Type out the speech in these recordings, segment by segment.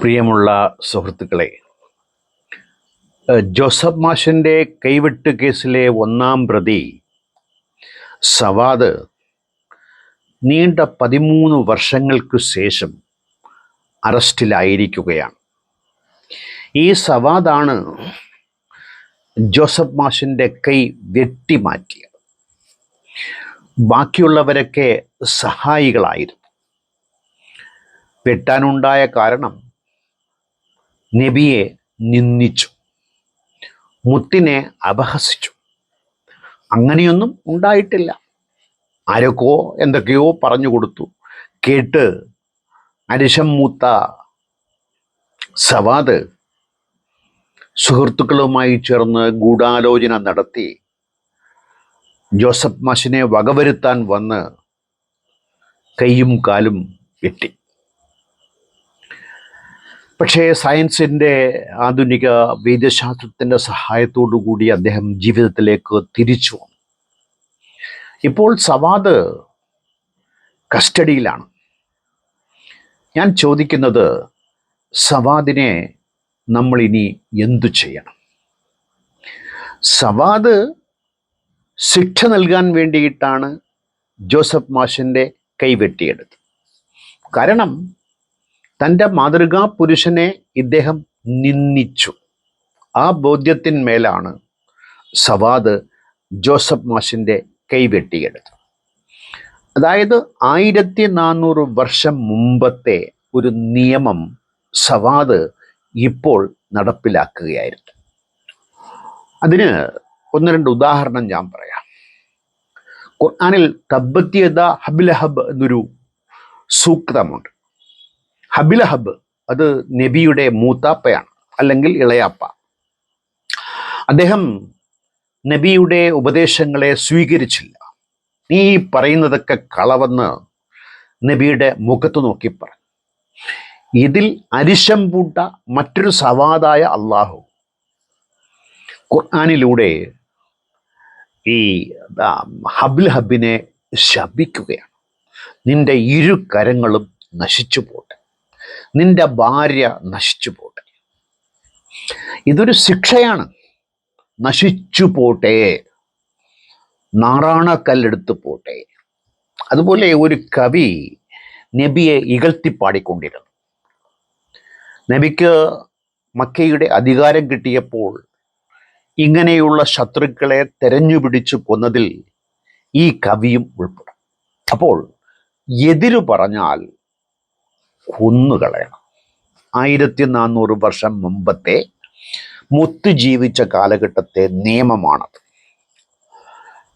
പ്രിയമുള്ള സുഹൃത്തുക്കളെ ജോസഫ് മാഷിന്റെ കൈവെട്ട് കേസിലെ ഒന്നാം പ്രതി സവാദ് നീണ്ട പതിമൂന്ന് വർഷങ്ങൾക്കു ശേഷം അറസ്റ്റിലായിരിക്കുകയാണ്. ഈ സവാദാണ് ജോസഫ് മാഷിന്റെ കൈ വെട്ടിമാറ്റിയത്. ബാക്കിയുള്ളവരൊക്കെ സഹായികളായിരുന്നു. വെട്ടാനുണ്ടായ കാരണം നബിയെ നിന്ദിച്ചു. മുത്തിനെ അപഹസിച്ചു. അങ്ങനെയൊന്നും ഉണ്ടായിട്ടില്ല. ആരൊക്കെയോ എന്തൊക്കെയോ പറഞ്ഞു കൊടുത്തു. കേട്ട് അരിശം മൂത്ത സവാദ് സുഹൃത്തുക്കളുമായി ചേർന്ന് ഗൂഢാലോചന നടത്തി. ജോസഫ് മാഷിനെ വകവരുത്താൻ വന്ന് കൈയും കാലും വെട്ടി. പക്ഷേ സയൻസിന്റെ ആധുനിക വൈദ്യശാസ്ത്രത്തിന്റെ സഹായത്തോടു കൂടി അദ്ദേഹം ജീവിതത്തിലേക്ക് തിരിച്ചു വന്നു. ഇപ്പോൾ സവാദ് കസ്റ്റഡിയിലാണ്. ഞാൻ ചോദിക്കുന്നത് സവാദിനെ നമ്മളിനി എന്തു ചെയ്യണം? സവാദ് ശിക്ഷ നൽകാൻ വേണ്ടിയിട്ടാണ് ജോസഫ് മാഷിന്റെ കൈവെട്ടിയെടുത്തത്. കാരണം തന്റെ മാതൃകാ പുരുഷനെ ഇദ്ദേഹം നിന്ദിച്ചു. ആ ബോധ്യത്തിന്മേലാണ് സവാദ് ജോസഫ് മാഷിന്റെ കൈവെട്ടിയെടുത്തത്. അതായത് ആയിരത്തി നാനൂറ് വർഷം മുമ്പത്തെ ഒരു നിയമം സവാദ് ഇപ്പോൾ നടപ്പിലാക്കുകയായിരുന്നു. അതിന് ഒന്ന് രണ്ട് ഉദാഹരണം ഞാൻ പറയാം. ഖുർആാനിൽ തബ്ബത്തിയത ഹബിലഹബ് എന്നൊരു സൂക്തമുണ്ട്. ഹബിലഹബ് അത് നബിയുടെ മൂത്താപ്പയാണ് അല്ലെങ്കിൽ ഇളയാപ്പ. അദ്ദേഹം നബിയുടെ ഉപദേശങ്ങളെ സ്വീകരിച്ചില്ല. നീ പറയുന്നതൊക്കെ കളവെന്ന് നബിയുടെ മുഖത്ത് നോക്കി പറഞ്ഞു ഇതിൽ അരിശം പൂട്ട മറ്റൊരു സവാദായ അള്ളാഹു. ഖുർആാനിലൂടെ ഈ ഹബിൽ ഹബിനെ ശപിക്കുകയാണ്. നിന്റെ ഇരു കരങ്ങളും നശിച്ചു പോട്ടെ നിന്റെ ഭാര്യ നശിച്ചു പോട്ടെ. ഇതൊരു ശിക്ഷയാണ്. നശിച്ചു പോട്ടെ. നാറാണക്കല്ലെടുത്ത് പോട്ടെ. അതുപോലെ ഒരു കവി നബിയെ ഇകഴ്ത്തി പാടിക്കൊണ്ടിരുന്നു. നബിക്ക് മക്കയുടെ അധികാരം കിട്ടിയപ്പോൾ ഇങ്ങനെയുള്ള ശത്രുക്കളെ തെരഞ്ഞുപിടിച്ചു കൊന്നതിൽ ഈ കവിയും ഉൾപ്പെടും. അപ്പോൾ എതിരു പറഞ്ഞാൽ കൊന്നുകളയണം. ആയിരത്തി നാനൂറ് വർഷം മുമ്പത്തെ മുത്ത് ജീവിച്ച കാലഘട്ടത്തെ നിയമമാണത്.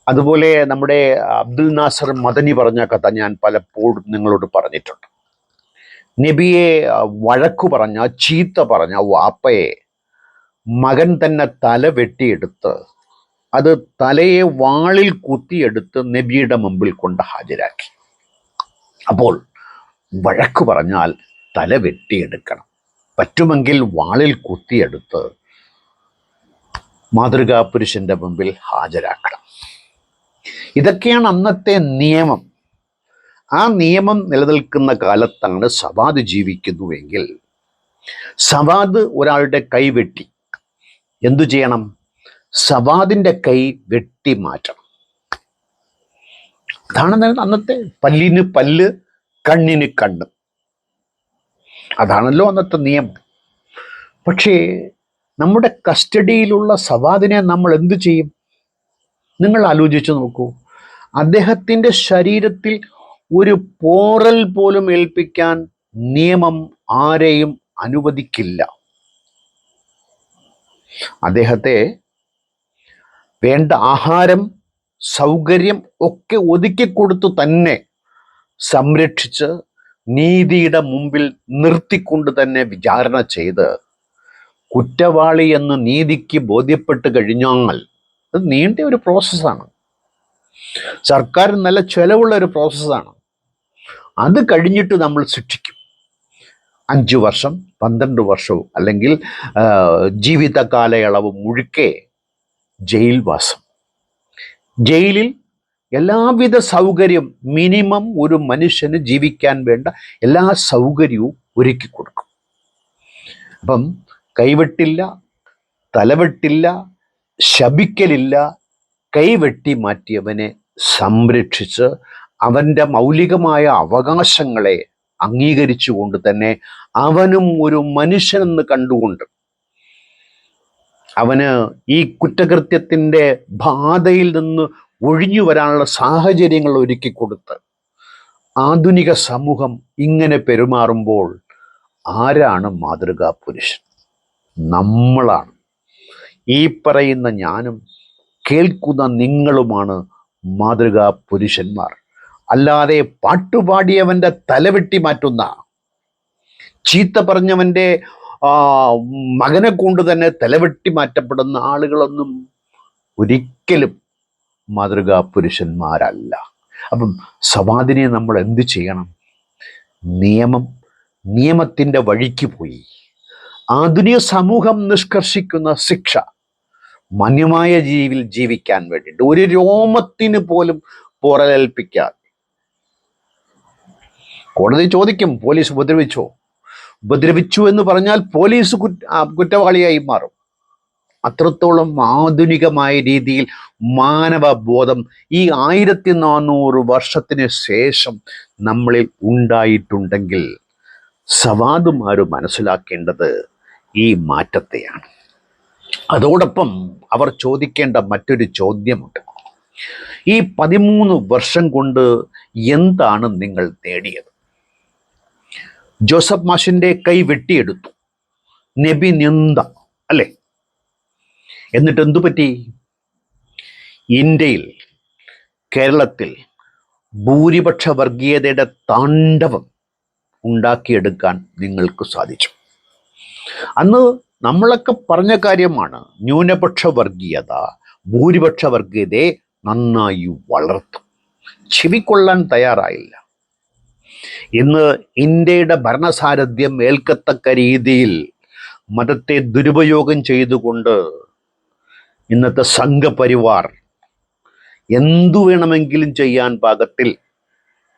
അതുപോലെ നമ്മുടെ അബ്ദുൽ നാസർ മദനി പറഞ്ഞ കഥ ഞാൻ പലപ്പോഴും നിങ്ങളോട് പറഞ്ഞിട്ടുണ്ട്. നബിയെ വഴക്കു പറഞ്ഞ ചീത്ത പറഞ്ഞ വാപ്പയെ മകൻ തന്നെ തല വെട്ടിയെടുത്ത് അത് തലയെ വാളിൽ കുത്തിയെടുത്ത് നബിയുടെ മുമ്പിൽ കൊണ്ട് ഹാജരാക്കി. അപ്പോൾ വഴക്കു പറഞ്ഞാൽ തല വെട്ടിയെടുക്കണം. പറ്റുമെങ്കിൽ വാളിൽ കുത്തിയെടുത്ത് മാതൃകാ പുരുഷന്റെ മുമ്പിൽ ഹാജരാക്കണം. ഇതൊക്കെയാണ് അന്നത്തെ നിയമം. ആ നിയമം നിലനിൽക്കുന്ന കാലത്താണ് സവാദ് ജീവിക്കുന്നുവെങ്കിൽ സവാദ് ഒരാളുടെ കൈ വെട്ടി. എന്തു ചെയ്യണം? സവാദിന്റെ കൈ വെട്ടി മാറ്റണം. അതാണ് അന്നത്തെ പല്ലിന് പല്ല് കണ്ണിന് കണ്ണ്. അതാണല്ലോ അന്നത്തെ നിയമം. പക്ഷേ നമ്മുടെ കസ്റ്റഡിയിലുള്ള സവാദിനെ നമ്മൾ എന്തു ചെയ്യും? നിങ്ങൾ ആലോചിച്ച് നോക്കൂ. അദ്ദേഹത്തിന്റെ ശരീരത്തിൽ ഒരു പോറൽ പോലും ഏൽപ്പിക്കാൻ നിയമം ആരെയും അനുവദിക്കില്ല. അദ്ദേഹത്തെ വേണ്ട ആഹാരം സൗകര്യം ഒക്കെ ഒതുക്കിക്കൊടുത്തു തന്നെ സംരക്ഷിച്ച് നീതിയുടെ മുമ്പിൽ നിർത്തിക്കൊണ്ട് തന്നെ വിചാരണ ചെയ്ത് കുറ്റവാളി എന്ന് നീതിക്ക് ബോധ്യപ്പെട്ട് കഴിഞ്ഞാൽ അത് നീണ്ട ഒരു പ്രോസസ്സാണ്. സർക്കാർ നല്ല ചെലവുള്ള ഒരു പ്രോസസ്സാണ്. അത് കഴിഞ്ഞിട്ട് നമ്മൾ ശിക്ഷിക്കും. അഞ്ച് വർഷം പന്ത്രണ്ട് വർഷവും അല്ലെങ്കിൽ ജീവിത കാലയളവ് മുഴുക്കെ ജയിൽവാസം. ജയിലിൽ എല്ലാവിധ സൗകര്യം മിനിമം ഒരു മനുഷ്യന് ജീവിക്കാൻ വേണ്ട എല്ലാ സൗകര്യവും ഒരുക്കി കൊടുക്കും. അപ്പം കൈവെട്ടില്ല തലവെട്ടില്ല ശപിക്കലില്ല കൈവെട്ടി മാറ്റിയവനെ സംരക്ഷിച്ച് അവന്റെ മൗലികമായ അവകാശങ്ങളെ അംഗീകരിച്ചുകൊണ്ട് തന്നെ അവനും ഒരു മനുഷ്യനെന്ന് കണ്ടുകൊണ്ട് അവന് ഈ കുറ്റകൃത്യത്തിന്റെ ബാധയിൽ നിന്ന് ഒഴിഞ്ഞു വരാനുള്ള സാഹചര്യങ്ങൾ ഒരുക്കി കൊടുത്ത് ആധുനിക സമൂഹം ഇങ്ങനെ പെരുമാറുമ്പോൾ ആരാണ് മാതൃകാ പുരുഷൻ നമ്മളാണ്. ഈ പറയുന്ന ഞാനും കേൾക്കുന്ന നിങ്ങളുമാണ് മാതൃകാ പുരുഷന്മാർ അല്ലാതെ പാട്ടുപാടിയവന്റെ തലവെട്ടി മാറ്റുന്ന ചീത്ത പറഞ്ഞവന്റെ മകനെ കൊണ്ട് തന്നെ തലവെട്ടി മാറ്റപ്പെടുന്ന ആളുകളൊന്നും ഒരിക്കലും മാതൃകാ പുരുഷന്മാരല്ല അപ്പം സവാദിനെ നമ്മൾ എന്ത് ചെയ്യണം? നിയമം നിയമത്തിന്റെ വഴിക്ക് പോയി. ആധുനിക സമൂഹം നിഷ്കർഷിക്കുന്ന ശിക്ഷ മാന്യമായ ജീവിൽ ജീവിക്കാൻ വേണ്ടിയിട്ട് ഒരു രോമത്തിന് പോലും പുറലേൽപ്പിക്കാതെ. കോടതി ചോദിക്കും പോലീസ് ഉപദ്രവിച്ചോ? ഉപദ്രവിച്ചു എന്ന് പറഞ്ഞാൽ പോലീസ് കുറ്റ കുറ്റവാളിയായി മാറും. അത്രത്തോളം ആധുനികമായ രീതിയിൽ മാനവബോധം ഈ ആയിരത്തി നാനൂറ് വർഷത്തിന് ശേഷം നമ്മളിൽ ഉണ്ടായിട്ടുണ്ടെങ്കിൽ സവാദുമാര് മനസ്സിലാക്കേണ്ടത് ഈ മാറ്റത്തെയാണ്. അതോടൊപ്പം അവർ ചോദിക്കേണ്ട മറ്റൊരു ചോദ്യമുണ്ട്. ഈ പതിമൂന്ന് വർഷം കൊണ്ട് എന്താണ് നിങ്ങൾ നേടിയത്? ജോസഫ് മാഷിന്റെ കൈ വെട്ടിയെടുത്തു. നബി നിന്ദ അല്ലേ? എന്നിട്ട് എന്തു പറ്റി? ഇന്ത്യയിൽ കേരളത്തിൽ ഭൂരിപക്ഷ വർഗീയതയുടെ താണ്ഡവം ഉണ്ടാക്കിയെടുക്കാൻ നിങ്ങൾക്ക് സാധിച്ചു. അന്ന് നമ്മളൊക്കെ പറഞ്ഞ കാര്യമാണ് ന്യൂനപക്ഷ വർഗീയത ഭൂരിപക്ഷ വർഗീയതയെ നന്നായി വളർത്തും. ചെവിക്കൊള്ളാൻ തയ്യാറായില്ല. ഇന്ന് ഇന്ത്യയുടെ ഭരണസാരഥ്യം ഏൽക്കത്തക്ക രീതിയിൽ മതത്തെ ദുരുപയോഗം ചെയ്തുകൊണ്ട് ഇന്നത്തെ സംഘപരിവാർ എന്തു വേണമെങ്കിലും ചെയ്യാൻ പാകത്തിൽ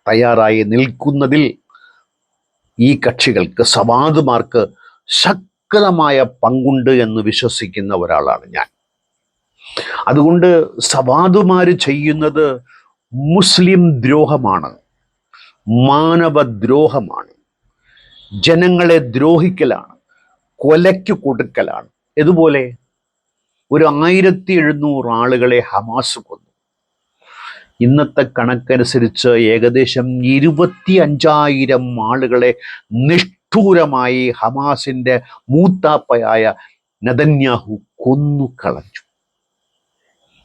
തയ്യാറായി നിൽക്കുന്നതിൽ ഈ കക്ഷികൾക്ക് സവാദുമാർക്ക് ശക്തമായ പങ്കുണ്ട് എന്ന് വിശ്വസിക്കുന്ന ഒരാളാണ് ഞാൻ. അതുകൊണ്ട് സവാദുമാർ ചെയ്യുന്നത് മുസ്ലിം ദ്രോഹമാണ് മാനവദ്രോഹമാണ് ജനങ്ങളെ ദ്രോഹിക്കലാണ് കൊലയ്ക്ക് കൊടുക്കലാണ്. ഇതുപോലെ ഒരു ആയിരത്തി എഴുന്നൂറ് ആളുകളെ ഹമാസ് കൊന്നു. ഇന്നത്തെ കണക്കനുസരിച്ച് ഏകദേശം ഇരുപത്തി അഞ്ചായിരം ആളുകളെ നിഷ്ഠൂരമായി ഹമാസിന്റെ മൂത്താപ്പയായ നദന്യാഹു കൊന്നു കളഞ്ഞു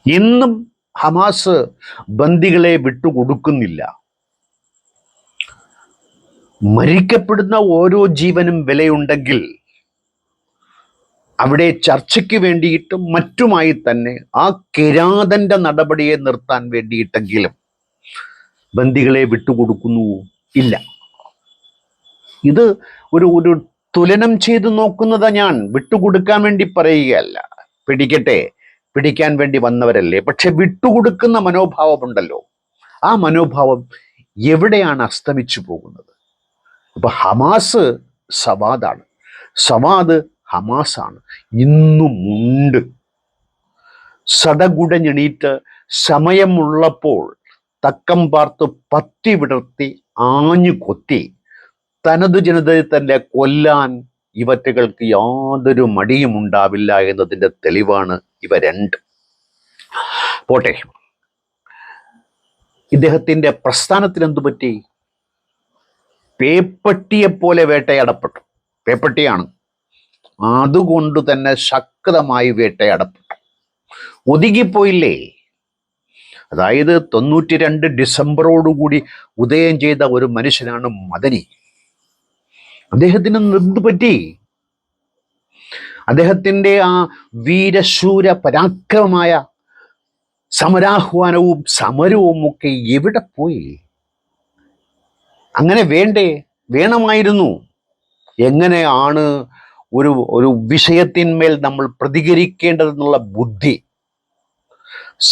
ഇന്നും ഹമാസ് ബന്ദികളെ വിട്ടുകൊടുക്കുന്നില്ല. മരിക്കപ്പെടുന്ന ഓരോ ജീവനും വിലയുണ്ടെങ്കിൽ അവിടെ ചർച്ചയ്ക്ക് വേണ്ടിയിട്ടും മറ്റുമായി തന്നെ ആ കിരാതന്റെ നടപടിയെ നിർത്താൻ വേണ്ടിയിട്ടെങ്കിലും ബന്ദികളെ വിട്ടുകൊടുക്കുന്നു ഇല്ല. ഇത് ഒരു ഒരു തുലനം ചെയ്തു നോക്കുന്നത് ഞാൻ വിട്ടുകൊടുക്കാൻ വേണ്ടി പറയുകയല്ല. പിടിക്കട്ടെ പിടിക്കാൻ വേണ്ടി വന്നവരല്ലേ? പക്ഷെ വിട്ടുകൊടുക്കുന്ന മനോഭാവമുണ്ടല്ലോ. ആ മനോഭാവം എവിടെയാണ് അസ്തമിച്ചു പോകുന്നത്? ഇപ്പൊ ഹമാസ് സവാദാണ്. സവാദ് ഹമാസാണ്. ഇന്നുമുണ്ട് സടകുടഞ്ഞെണീറ്റ് സമയമുള്ളപ്പോൾ തക്കം പാർത്ത് പത്തി വിടർത്തി ആഞ്ഞു കൊത്തി. തനതു ജനതയെ തന്നെ കൊല്ലാൻ ഇവറ്റകൾക്ക് യാതൊരു മടിയും ഉണ്ടാവില്ല എന്നതിന്റെ തെളിവാണ് ഇവ രണ്ട്. പോട്ടെ. ഇദ്ദേഹത്തിന്റെ പ്രസ്ഥാനത്തിൽ എന്തു പറ്റി? പേപ്പട്ടിയെപ്പോലെ വേട്ടയാടപ്പെട്ടു. പേപ്പട്ടിയാണ്. അതുകൊണ്ട് തന്നെ ശക്തമായി വേട്ടയാടപ്പെട്ടു. ഒതുങ്ങിപ്പോയില്ലേ? അതായത് തൊണ്ണൂറ്റി രണ്ട് ഡിസംബറോടുകൂടി ഉദയം ചെയ്ത ഒരു മനുഷ്യനാണ് മദനി. അദ്ദേഹത്തിന് എന്ത് പറ്റി? അദ്ദേഹത്തിന്റെ ആ വീരശൂര പരാക്രമമായ സമരാഹ്വാനവും സമരവും ഒക്കെ എവിടെ പോയി? അങ്ങനെ വേണ്ടേ? വേണമായിരുന്നു. എങ്ങനെയാണ് ഒരു ഒരു വിഷയത്തിന്മേൽ നമ്മൾ പ്രതികരിക്കേണ്ടതെന്നുള്ള ബുദ്ധി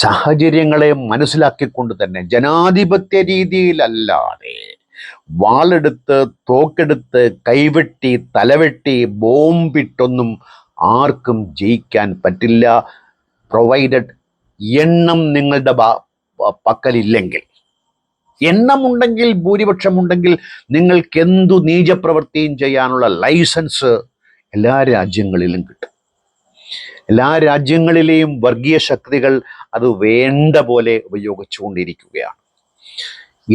സാഹചര്യങ്ങളെ മനസ്സിലാക്കിക്കൊണ്ട് തന്നെ ജനാധിപത്യ രീതിയിലല്ലാതെ വാളെടുത്ത് തോക്കെടുത്ത് കൈവെട്ടി തലവെട്ടി ബോംബിട്ടൊന്നും ആർക്കും ജയിക്കാൻ പറ്റില്ല. പ്രൊവൈഡഡ് എണ്ണം നിങ്ങളുടെ പക്കലില്ലെങ്കിൽ. എണ്ണമുണ്ടെങ്കിൽ ഭൂരിപക്ഷമുണ്ടെങ്കിൽ നിങ്ങൾക്ക് എന്തു നീചപ്രവൃത്തിയും ചെയ്യാനുള്ള ലൈസൻസ് എല്ലാ രാജ്യങ്ങളിലും കിട്ടും. എല്ലാ രാജ്യങ്ങളിലെയും വർഗീയ ശക്തികൾ അത് വേണ്ട പോലെ ഉപയോഗിച്ചുകൊണ്ടിരിക്കുകയാണ്.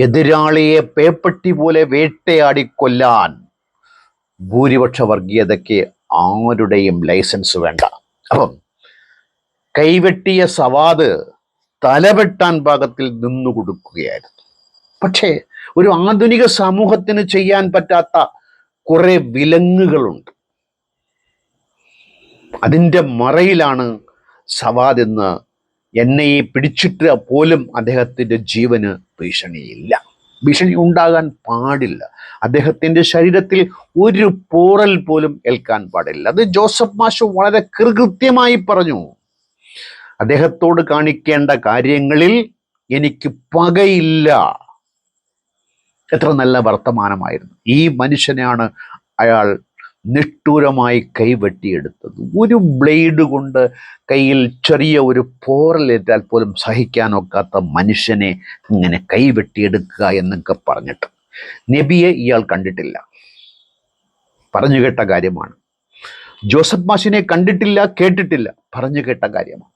എതിരാളിയെ പേപ്പട്ടി പോലെ വേട്ടയാടി കൊല്ലാൻ ഭൂരിപക്ഷ വർഗീയതയ്ക്ക് ആരുടെയും ലൈസൻസ് വേണ്ട. അപ്പം കൈവെട്ടിയ സവാദ് തലവെട്ടാൻ പാകത്തിൽ നിന്നു കൊടുക്കുകയായിരുന്നു. പക്ഷേ ഒരു ആധുനിക സമൂഹത്തിന് ചെയ്യാൻ പറ്റാത്ത കുറെ വിലങ്ങുകളുണ്ട്. അതിന്റെ മറയിലാണ് സവാദ് എന്ന് എന്നെ പിടിച്ചിട്ട് പോലും അദ്ദേഹത്തിന്റെ ജീവന് ഭീഷണിയില്ല. ഭീഷണി ഉണ്ടാകാൻ പാടില്ല. അദ്ദേഹത്തിന്റെ ശരീരത്തിൽ ഒരു പോറൽ പോലും ഏൽക്കാൻ പാടില്ല. അത് ജോസഫ് മാഷ് വളരെ കൃത്യമായി പറഞ്ഞു. അദ്ദേഹത്തോട് കാണിക്കേണ്ട കാര്യങ്ങളിൽ എനിക്ക് പകയില്ല. എത്ര നല്ല വർത്തമാനമായിരുന്നു. ഈ മനുഷ്യനെയാണ് അയാൾ നിഷ്ഠൂരമായി കൈവെട്ടിയെടുത്തത് ഒരു ബ്ലേഡ് കൊണ്ട് കയ്യിൽ ചെറിയ ഒരു പോറലേറ്റാൽ പോലും സഹിക്കാനൊക്കാത്ത മനുഷ്യനെ ഇങ്ങനെ കൈവെട്ടിയെടുക്കുക എന്നൊക്കെ പറഞ്ഞിട്ട്. നബിയെ ഇയാൾ കണ്ടിട്ടില്ല. പറഞ്ഞു കേട്ട കാര്യമാണ്. ജോസഫ് മാഷിനെ കണ്ടിട്ടില്ല കേട്ടിട്ടില്ല. പറഞ്ഞു കേട്ട കാര്യമാണ്.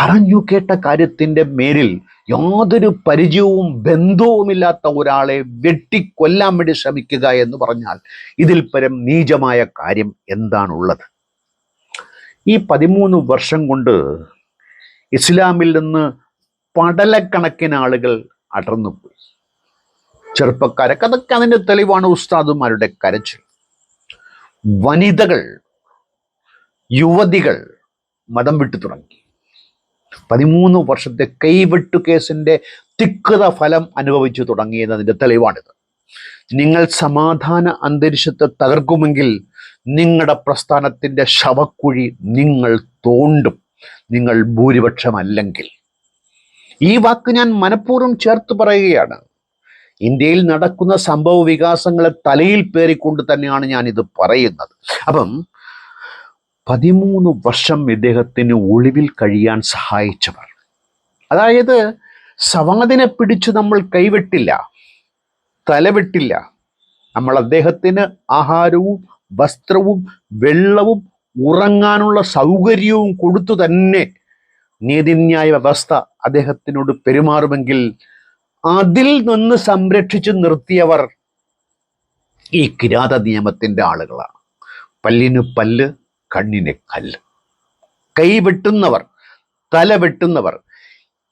പറഞ്ഞു കേട്ട കാര്യത്തിന്റെ മേലിൽ യാതൊരു പരിചയവും ബന്ധവുമില്ലാത്ത ഒരാളെ വെട്ടിക്കൊല്ലാൻ വേണ്ടി ശ്രമിക്കുക എന്ന് പറഞ്ഞാൽ ഇതിൽ പരം നീചമായ കാര്യം എന്താണുള്ളത്? ഈ പതിമൂന്ന് വർഷം കൊണ്ട് ഇസ്ലാമിൽ നിന്ന് പടലക്കണക്കിന് ആളുകൾ അടർന്നുപോയി. ചെറുപ്പക്കാരൊക്കെ അതൊക്കെ അതിന്റെ തെളിവാണ്. ഉസ്താദുമാരുടെ കരച്ചിൽ. വനിതകൾ യുവതികൾ മതം വിട്ടു തുടങ്ങി. പതിമൂന്ന് വർഷത്തെ കൈവെട്ടു കേസിന്റെ തിക്തത ഫലം അനുഭവിച്ചു തുടങ്ങിയതിന്റെ തെളിവാണിത്. നിങ്ങൾ സമാധാന അന്തരീക്ഷത്തെ തകർക്കുമെങ്കിൽ നിങ്ങളുടെ പ്രസ്ഥാനത്തിന്റെ ശവക്കുഴി നിങ്ങൾ തോണ്ടും. നിങ്ങൾ ഭൂരിപക്ഷമല്ലെങ്കിൽ. ഈ വാക്ക് ഞാൻ മനഃപൂർവം ചേർത്ത് പറയുകയാണ്. ഇന്ത്യയിൽ നടക്കുന്ന സംഭവ വികാസങ്ങളെ തലയിൽ പേറിക്കൊണ്ട് തന്നെയാണ് ഞാനിത് പറയുന്നത്. അപ്പം പതിമൂന്ന് വർഷം ഇദ്ദേഹത്തിന് ഒളിവിൽ കഴിയാൻ സഹായിച്ചവർ. അതായത് സവാദിനെ പിടിച്ച് നമ്മൾ കൈവെട്ടില്ല തലവെട്ടില്ല. നമ്മൾ അദ്ദേഹത്തിന് ആഹാരവും വസ്ത്രവും വെള്ളവും ഉറങ്ങാനുള്ള സൗകര്യവും കൊടുത്തു തന്നെ നീതിന്യായ വ്യവസ്ഥ അദ്ദേഹത്തിനോട് പെരുമാറുമെങ്കിൽ അതിൽ നിന്ന് സംരക്ഷിച്ചു നിർത്തിയവർ ഈ കിരാത നിയമത്തിന്റെ ആളുകളാണ്. പല്ലിന് പല്ല് കണ്ണിന് കല്ല്. കൈ വെട്ടുന്നവർ തല വെട്ടുന്നവർ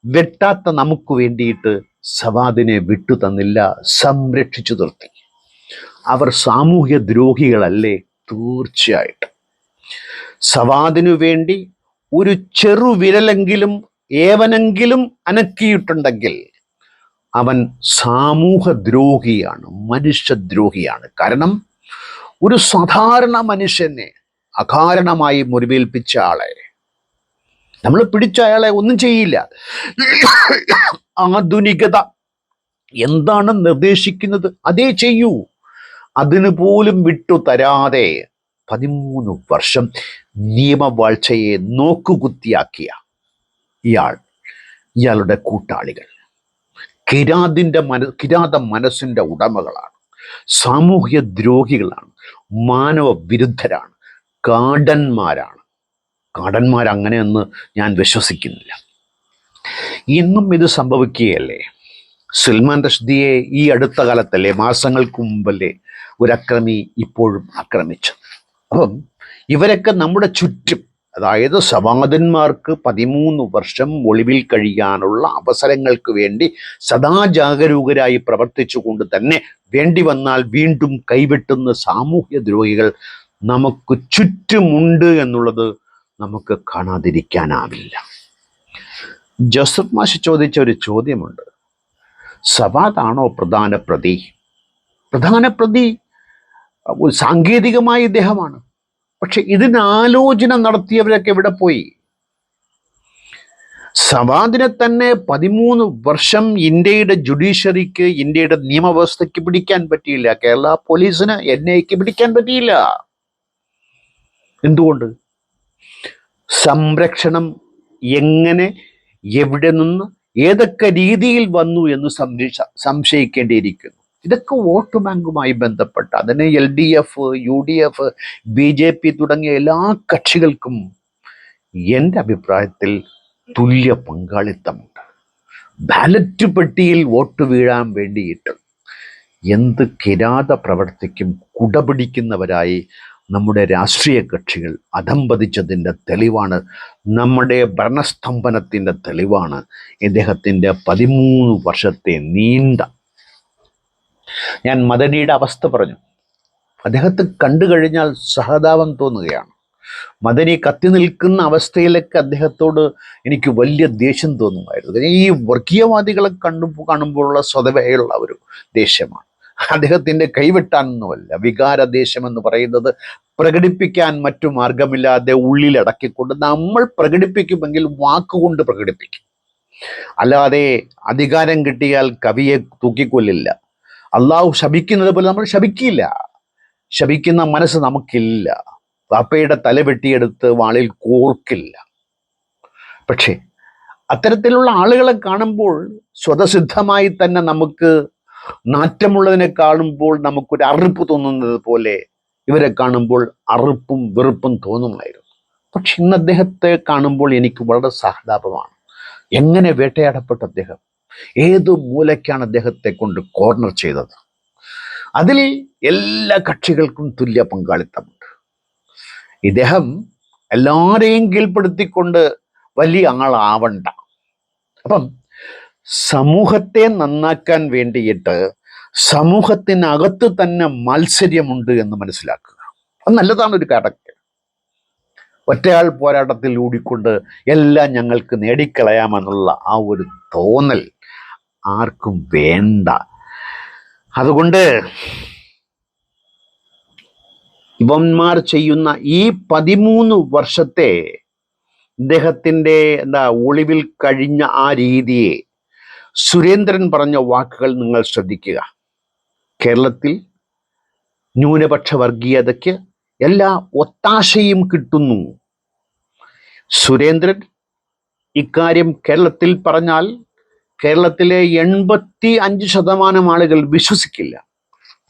വെട്ടാത്ത നമുക്ക് വേണ്ടിയിട്ട് സവാദിനെ വിട്ടു തന്നില്ല സംരക്ഷിച്ചു നിർത്തി. അവർ സാമൂഹ്യ ദ്രോഹികളല്ലേ തീർച്ചയായിട്ടും. സവാദിനു വേണ്ടി ഒരു ചെറുവിരലെങ്കിലും ഏവനെങ്കിലും അനക്കിയിട്ടുണ്ടെങ്കിൽ അവൻ സാമൂഹദ്രോഹിയാണ് മനുഷ്യദ്രോഹിയാണ് കാരണം ഒരു സാധാരണ മനുഷ്യനെ അകാരണമായി മുറിവേൽപ്പിച്ച ആളെ. നമ്മൾ പിടിച്ച അയാളെ ഒന്നും ചെയ്യില്ല. ആധുനികത എന്താണ് നിർദ്ദേശിക്കുന്നത്? അതേ ചെയ്യൂ. അതിന് പോലും വിട്ടു തരാതെ പതിമൂന്ന് വർഷം നിയമവാഴ്ചയെ നോക്കുകുത്തിയാക്കിയ ഇയാൾ ഇയാളുടെ കൂട്ടാളികൾ. കിരാതിന്റെ മന കിരാത മനസ്സിന്റെ ഉടമകളാണ്. സാമൂഹ്യ ദ്രോഹികളാണ്. മാനവ വിരുദ്ധരാണ്. കാടന്മാരാണ്. കാടന്മാർ അങ്ങനെയെന്ന് ഞാൻ വിശ്വസിക്കുന്നില്ല. ഇന്നും ഇത് സംഭവിക്കുകയല്ലേ? സൽമാൻ റഷ്ദിയെ ഈ അടുത്ത കാലത്തല്ലേ മാസങ്ങൾക്ക് മുമ്പല്ലേ ഒരു അക്രമി ഇപ്പോഴും ആക്രമിച്ചു അപ്പം ഇവരൊക്കെ നമ്മുടെ ചുറ്റും അതായത് സവാദന്മാർക്ക് പതിമൂന്ന് വർഷം ഒളിവിൽ കഴിയാനുള്ള അവസരങ്ങൾക്ക് വേണ്ടി സദാ ജാഗരൂകരായി പ്രവർത്തിച്ചുകൊണ്ട് തന്നെ വേണ്ടി വന്നാൽ വീണ്ടും കൈവെട്ടുന്ന സാമൂഹ്യ ദ്രോഹികൾ നമുക്ക് ചുറ്റുമുണ്ട് എന്നുള്ളത് നമുക്ക് കാണാതിരിക്കാനാവില്ല. ജോസഫ് മാഷ് ചോദിച്ച ഒരു ചോദ്യമുണ്ട്. സവാദാണോ പ്രധാന പ്രതി? പ്രധാന പ്രതി സാങ്കേതികമായ ഇദ്ദേഹമാണ്. പക്ഷെ ഇതിന് ആലോചന നടത്തിയവരൊക്കെ എവിടെ പോയി? സവാദിനെ തന്നെ പതിമൂന്ന് വർഷം ഇന്ത്യയുടെ ജുഡീഷ്യറിക്ക് ഇന്ത്യയുടെ നിയമവ്യവസ്ഥയ്ക്ക് പിടിക്കാൻ പറ്റിയില്ല. കേരള പോലീസിന് എൻ ഐക്ക് പിടിക്കാൻ പറ്റിയില്ല. എന്തുകൊണ്ട്? സംരക്ഷണം എങ്ങനെ എവിടെ നിന്ന് ഏതൊക്കെ രീതിയിൽ വന്നു എന്ന് സംശയിക്കേണ്ടിയിരിക്കുന്നു. ഇതൊക്കെ വോട്ട് ബാങ്കുമായി ബന്ധപ്പെട്ട അതിനെ L D F U D F B J P തുടങ്ങിയ എല്ലാ കക്ഷികൾക്കും എന്റെ അഭിപ്രായത്തിൽ തുല്യ പങ്കാളിത്തമുണ്ട്. ബാലറ്റ് പെട്ടിയിൽ വോട്ട് വീഴാൻ വേണ്ടിയിട്ട് എന്ത് കിരാത പ്രവർത്തിക്കും കുടപിടിക്കുന്നവരായി നമ്മുടെ രാഷ്ട്രീയ കക്ഷികൾ അധംപതിച്ചതിന്റെ തെളിവാണ് നമ്മുടെ ഭരണസ്തംഭനത്തിന്റെ തെളിവാണ് ഇദ്ദേഹത്തിന്റെ പതിമൂന്ന് വർഷത്തെ നീണ്ട. ഞാൻ മദനിയുടെ അവസ്ഥ പറഞ്ഞു. അദ്ദേഹത്തെ കണ്ടു കഴിഞ്ഞാൽ സഹതാപം തോന്നുകയാണ്. മദനി കത്തി നിൽക്കുന്ന അവസ്ഥയിലൊക്കെ അദ്ദേഹത്തോട് എനിക്ക് വലിയ ദേഷ്യം തോന്നുമായിരുന്നു. ഈ വർഗീയവാദികളെ കണ്ടു കാണുമ്പോഴുള്ള സ്വതവേയുള്ള ഒരു ദേഷ്യമാണ്. അദ്ദേഹത്തിന്റെ കൈവിട്ടാനൊന്നുമല്ല. വികാരദേശം എന്ന് പറയുന്നത് പ്രകടിപ്പിക്കാൻ മറ്റു മാർഗമില്ലാതെ ഉള്ളിലടക്കിക്കൊണ്ട് നമ്മൾ പ്രകടിപ്പിക്കുമെങ്കിൽ വാക്കുകൊണ്ട് പ്രകടിപ്പിക്കും. അല്ലാതെ അധികാരം കിട്ടിയാൽ കവിയെ തൂക്കിക്കൊല്ലില്ല. അള്ളാഹു ശപിക്കുന്നത് പോലെ നമ്മൾ ശപിക്കില്ല. ശപിക്കുന്ന മനസ്സ് നമുക്കില്ല. പാപ്പയുടെ തല വെട്ടിയെടുത്ത് വാളിൽ കോർക്കില്ല. പക്ഷേ അത്തരത്തിലുള്ള ആളുകളെ കാണുമ്പോൾ സ്വതസിദ്ധമായി തന്നെ നമുക്ക് നാറ്റമുള്ളതിനെ കാണുമ്പോൾ നമുക്കൊരു അറുപ്പ് തോന്നുന്നത് പോലെ ഇവരെ കാണുമ്പോൾ അറുപ്പും വെറുപ്പും തോന്നുമായിരുന്നു. പക്ഷെ ഇന്ന് അദ്ദേഹത്തെ കാണുമ്പോൾ എനിക്ക് വളരെ സഹതാപമാണ്. എങ്ങനെ വേട്ടയാടപ്പെട്ട അദ്ദേഹം? ഏതു മൂലയ്ക്കാണ് അദ്ദേഹത്തെ കൊണ്ട് കോർണർ ചെയ്തത്? അതിൽ എല്ലാ കക്ഷികൾക്കും തുല്യ പങ്കാളിത്തമുണ്ട്. ഇദ്ദേഹം എല്ലാവരെയും കീഴ്പ്പെടുത്തിക്കൊണ്ട് വലിയ ആളാവണ്ട. അപ്പം സമൂഹത്തെ നന്നാക്കാൻ വേണ്ടിയിട്ട് സമൂഹത്തിനകത്ത് തന്നെ മത്സര്യമുണ്ട് എന്ന് മനസ്സിലാക്കുക. അത് നല്ലതാണ് ഒരു കടക്ക്. ഒറ്റയാൾ പോരാട്ടത്തിൽ ഓടിക്കൊണ്ട് എല്ലാം ഞങ്ങൾക്ക് നേടിക്കളയാമെന്നുള്ള ആ ഒരു തോന്നൽ ആർക്കും വേണ്ട. അതുകൊണ്ട് ഇവന്മാർ ചെയ്യുന്ന ഈ പതിമൂന്ന് വർഷത്തെ ഇദ്ദേഹത്തിന്റെ എന്താ ഒളിവിൽ കഴിഞ്ഞ ആ രീതിയെ സുരേന്ദ്രൻ പറഞ്ഞ വാക്കുകൾ നിങ്ങൾ ശ്രദ്ധിക്കുക. കേരളത്തിൽ ന്യൂനപക്ഷ വർഗീയതയ്ക്ക് എല്ലാ ഒത്താശയും കിട്ടുന്നു. സുരേന്ദ്രൻ ഇക്കാര്യം കേരളത്തിൽ പറഞ്ഞാൽ കേരളത്തിലെ എൺപത്തി അഞ്ച് ശതമാനം ആളുകൾ വിശ്വസിക്കില്ല.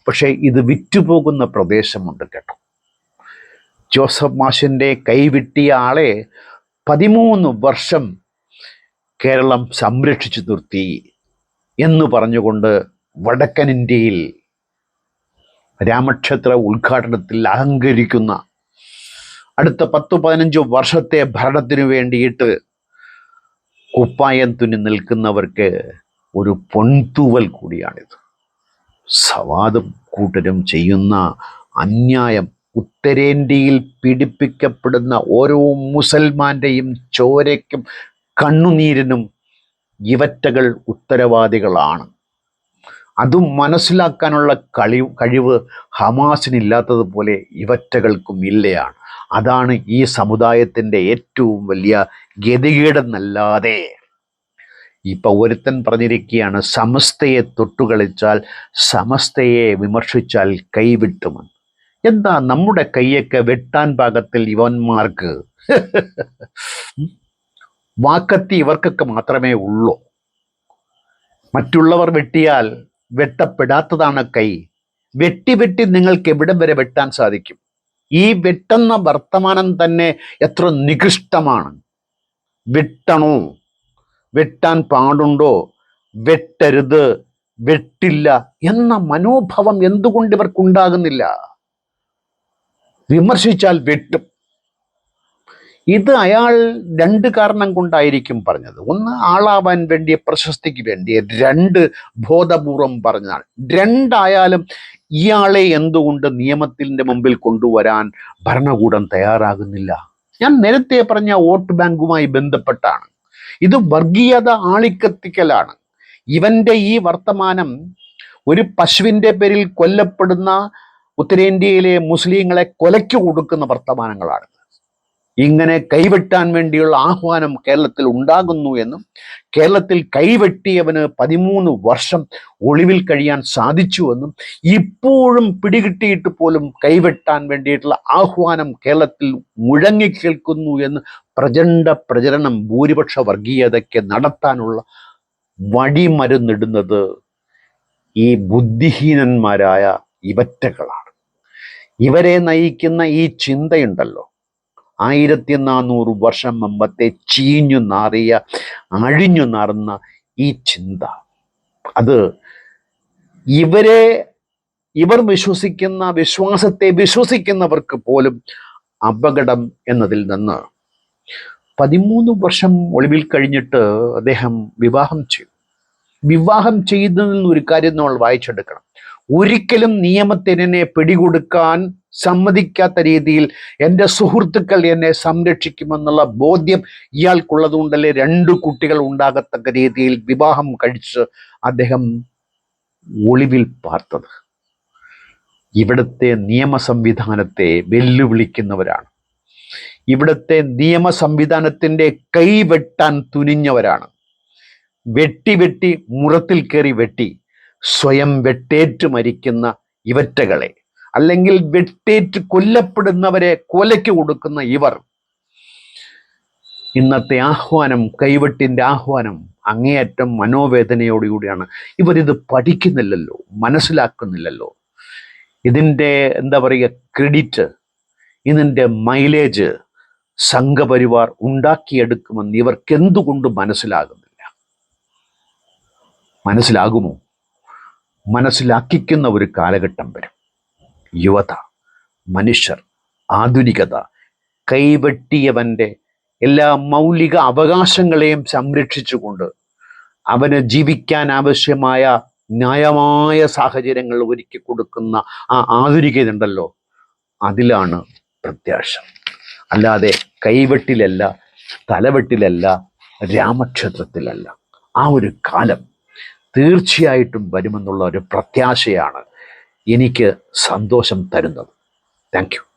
പക്ഷേ ഇത് വിറ്റുപോകുന്ന പ്രദേശമുണ്ട് കേട്ടോ. ജോസഫ് മാഷിന്റെ കൈവിട്ടിയ ആളെ പതിമൂന്ന് വർഷം കേരളം സംരക്ഷിച്ചു നിർത്തി എന്ന് പറഞ്ഞുകൊണ്ട് വടക്കൻ ഇന്ത്യയിൽ രാമക്ഷേത്ര ഉദ്ഘാടനത്തിൽ അഹങ്കരിക്കുന്ന അടുത്ത പത്ത് പതിനഞ്ച് വർഷത്തെ ഭരണത്തിനു വേണ്ടിയിട്ട് കുപ്പായം തുന്നി നിൽക്കുന്നവർക്ക് ഒരു പൊൻതൂവൽ കൂടിയാണിത്. സവാദം കൂട്ടരും ചെയ്യുന്ന അന്യായം ഉത്തരേന്ത്യയിൽ പീഡിപ്പിക്കപ്പെടുന്ന ഓരോ മുസൽമാന്റെയും ചോരയ്ക്കും കണ്ണുനീരിനും ഇവറ്റകൾ ഉത്തരവാദികളാണ്. അതും മനസ്സിലാക്കാനുള്ള കളി കഴിവ് ഹമാസിനില്ലാത്തതുപോലെ ഇവറ്റകൾക്കും ഇല്ലയാണ്. അതാണ് ഈ സമുദായത്തിന്റെ ഏറ്റവും വലിയ ഗതികേടെന്നല്ലാതെ. ഈ പൗരത്തൻ പറഞ്ഞിരിക്കുകയാണ് സമസ്തയെ തൊട്ടുകളിച്ചാൽ സമസ്തയെ വിമർശിച്ചാൽ കൈവിട്ടുമെന്ന് എന്താ നമ്മുടെ കൈയൊക്കെ വെട്ടാൻ പാകത്തിൽ ഇവന്മാർക്ക് വാക്കത്തി ഇവർക്കൊക്കെ മാത്രമേ ഉള്ളൂ. മറ്റുള്ളവർ വെട്ടിയാൽ വെട്ടപ്പെടാത്തതാണ് കൈ. വെട്ടി വെട്ടി നിങ്ങൾക്ക് എവിടം വരെ വെട്ടാൻ സാധിക്കും? ഈ വെട്ടുന്ന വർത്തമാനം തന്നെ എത്ര നികൃഷ്ടമാണ്. വെട്ടണോ? വെട്ടാൻ പാടുണ്ടോ? വെട്ടരുത് വെട്ടില്ല എന്ന മനോഭാവം എന്തുകൊണ്ട് ഇവർക്കുണ്ടാകുന്നില്ല? വിമർശിച്ചാൽ വെട്ടും. ഇത് അയാൾ രണ്ട് കാരണം കൊണ്ടായിരിക്കും പറഞ്ഞത്. ഒന്ന് ആളാവാൻ വേണ്ടിയ പ്രശസ്തിക്ക് വേണ്ടി. രണ്ട് ബോധപൂർവം പറഞ്ഞാൽ. രണ്ടായാലും ഇയാളെ എന്തുകൊണ്ട് നിയമത്തിന്റെ മുമ്പിൽ കൊണ്ടുവരാൻ ഭരണകൂടം തയ്യാറാകുന്നില്ല? ഞാൻ നേരത്തെ പറഞ്ഞ വോട്ട് ബാങ്കുമായി ബന്ധപ്പെട്ടാണ്. ഇത് വർഗീയത ആളിക്കത്തിക്കലാണ്. ഇവന്റെ ഈ വർത്തമാനം ഒരു പശുവിന്റെ പേരിൽ കൊല്ലപ്പെടുന്ന ഉത്തരേന്ത്യയിലെ മുസ്ലിങ്ങളെ കൊലയ്ക്ക് കൊടുക്കുന്ന വർത്തമാനങ്ങളാണ്. ഇങ്ങനെ കൈവെട്ടാൻ വേണ്ടിയുള്ള ആഹ്വാനം കേരളത്തിൽ ഉണ്ടാകുന്നു എന്നും കേരളത്തിൽ കൈവെട്ടിയവന് പതിമൂന്ന് വർഷം ഒളിവിൽ കഴിയാൻ സാധിച്ചുവെന്നും ഇപ്പോഴും പിടികിട്ടിയിട്ട് പോലും കൈവെട്ടാൻ വേണ്ടിയിട്ടുള്ള ആഹ്വാനം കേരളത്തിൽ മുഴങ്ങിക്കേൾക്കുന്നു എന്ന് പ്രചണ്ഡ പ്രചരണം ഭൂരിപക്ഷ വർഗീയതയ്ക്ക് നടത്താനുള്ള വഴിമരുന്നിടുന്നത് ഈ ബുദ്ധിഹീനന്മാരായ ഇവറ്റകളാണ്. ഇവരെ നയിക്കുന്ന ഈ ചിന്തയുണ്ടല്ലോ. ആയിരത്തി നാനൂറ് വർഷം മുമ്പത്തെ ചീഞ്ഞു നാറിയ അഴിഞ്ഞു നാറുന്ന ഈ ചിന്ത. അത് ഇവരെ ഇവർ വിശ്വസിക്കുന്ന വിശ്വാസത്തെ വിശ്വസിക്കുന്നവർക്ക് പോലും അപകടം എന്നതിൽ നിന്ന് പതിമൂന്ന് വർഷം ഒളിവിൽ കഴിഞ്ഞിട്ട് അദ്ദേഹം വിവാഹം ചെയ്തു. വിവാഹം ചെയ്തതിൽ ഒരു കാര്യം നമ്മൾ വായിച്ചെടുക്കണം. ഒരിക്കലും നിയമത്തിനെ പിടികൊടുക്കാൻ സമ്മതിക്കാത്ത രീതിയിൽ എന്റെ സുഹൃത്തുക്കൾ എന്നെ സംരക്ഷിക്കുമെന്നുള്ള ബോധ്യം ഇയാൾക്കുള്ളതുകൊണ്ടല്ലേ രണ്ട് കുട്ടികൾ ഉണ്ടാകത്തക്ക രീതിയിൽ വിവാഹം കഴിച്ച് അദ്ദേഹം ഒളിവിൽ പാർത്തത്. ഇവിടുത്തെ നിയമ സംവിധാനത്തെ വെല്ലുവിളിക്കുന്നവരാണ്. ഇവിടുത്തെ നിയമ സംവിധാനത്തിന്റെ കൈവെട്ടാൻ തുനിഞ്ഞവരാണ്. വെട്ടി വെട്ടി മുറത്തിൽ കയറി വെട്ടി സ്വയം വെട്ടേറ്റ് മരിക്കുന്ന ഇവറ്റകളെ അല്ലെങ്കിൽ വെട്ടേറ്റ് കൊല്ലപ്പെടുന്നവരെ കൊലയ്ക്ക് കൊടുക്കുന്ന ഇവർ. ഇന്നത്തെ ആഹ്വാനം കൈവെട്ടിന്റെ ആഹ്വാനം അങ്ങേയറ്റം മനോവേദനയോടുകൂടിയാണ്. ഇവരിത് പഠിക്കുന്നില്ലല്ലോ മനസ്സിലാക്കുന്നില്ലല്ലോ. ഇതിന്റെ എന്താ പറയുക ക്രെഡിറ്റ് ഇതിന്റെ മൈലേജ് സംഘപരിവാർ ഉണ്ടാക്കിയെടുക്കുമെന്ന് ഇവർക്ക് എന്തുകൊണ്ട് മനസ്സിലാകുന്നില്ല? മനസ്സിലാകുമോ? മനസ്സിലാക്കിക്കുന്ന ഒരു കാലഘട്ടം വരും. യുവത മനുഷ്യർ ആധുനികത കൈവെട്ടിയവന്റെ എല്ലാ മൗലിക അവകാശങ്ങളെയും സംരക്ഷിച്ചുകൊണ്ട് അവന് ജീവിക്കാൻ ആവശ്യമായ ന്യായമായ സാഹചര്യങ്ങൾ ഒരുക്കി കൊടുക്കുന്ന ആ ആധുനികത ഉണ്ടല്ലോ അതിലാണ് പ്രത്യാശ. അല്ലാതെ കൈവെട്ടിലല്ല തലവെട്ടിലല്ല രാമക്ഷേത്രത്തിലല്ല. ആ ഒരു കാലം തീർച്ചയായിട്ടും വരുമെന്നുള്ള ഒരു പ്രത്യാശയാണ് എനിക്ക് സന്തോഷം തരുന്നത്. താങ്ക്